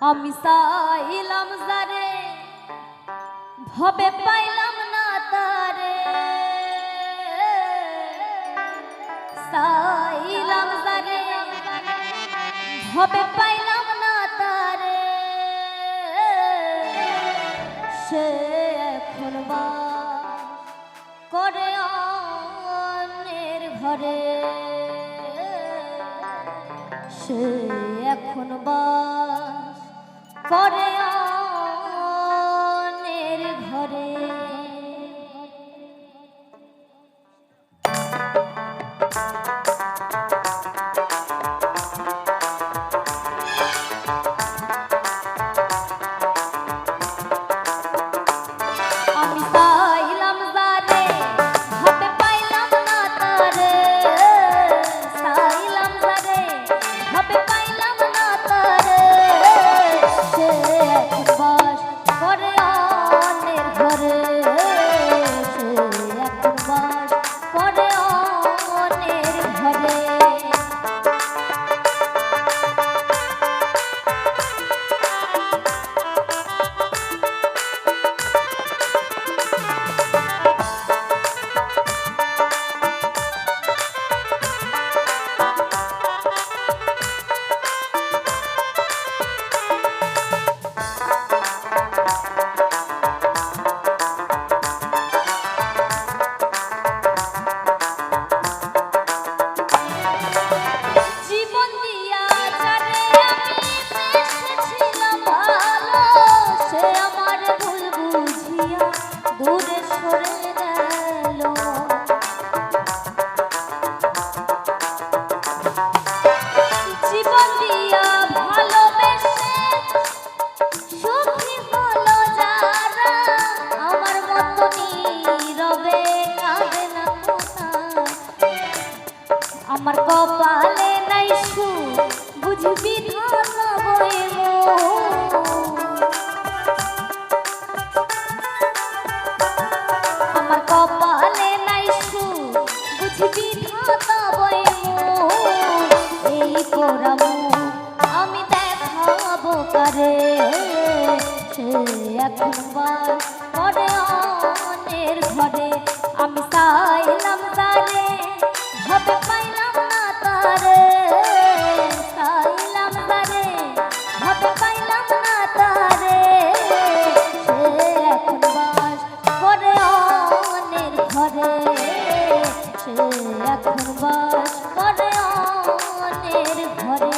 আমি চাইলাম যারে ভবে পাইলাম না তারে চাইলাম যারে ভবে পাইলাম না তারে সে এখন বা করে অন্যের ঘরে সে এখন বা Porém, আমি দেখাবো কারে সে একবার ঘরে অনের ঘরে আমি চাইলাম তারে হবে পাইলাম না তারে চাইলাম তারে হবে পাইলাম না তারে সে এখন বাস ঘরে অনের ঘরে এখন বাস করে অনের ঘরে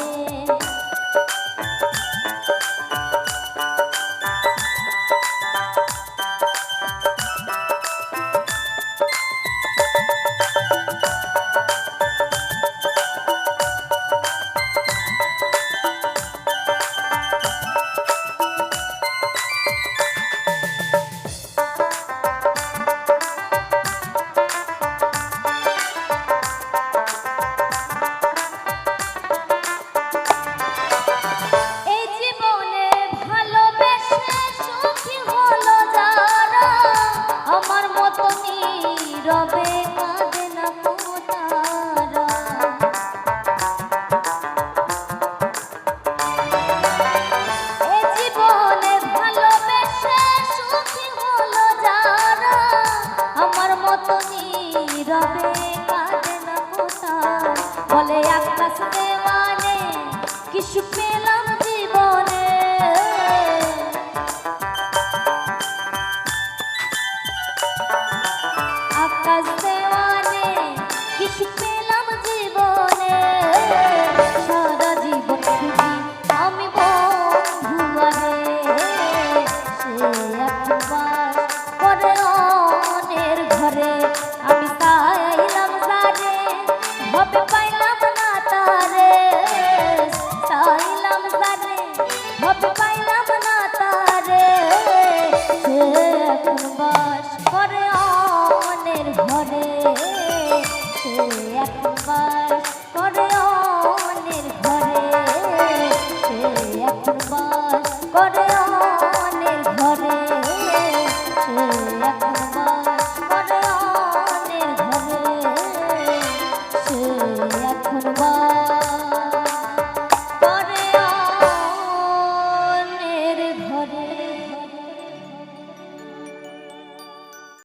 এখন বাস করে অমনের ঘরে। সে এখন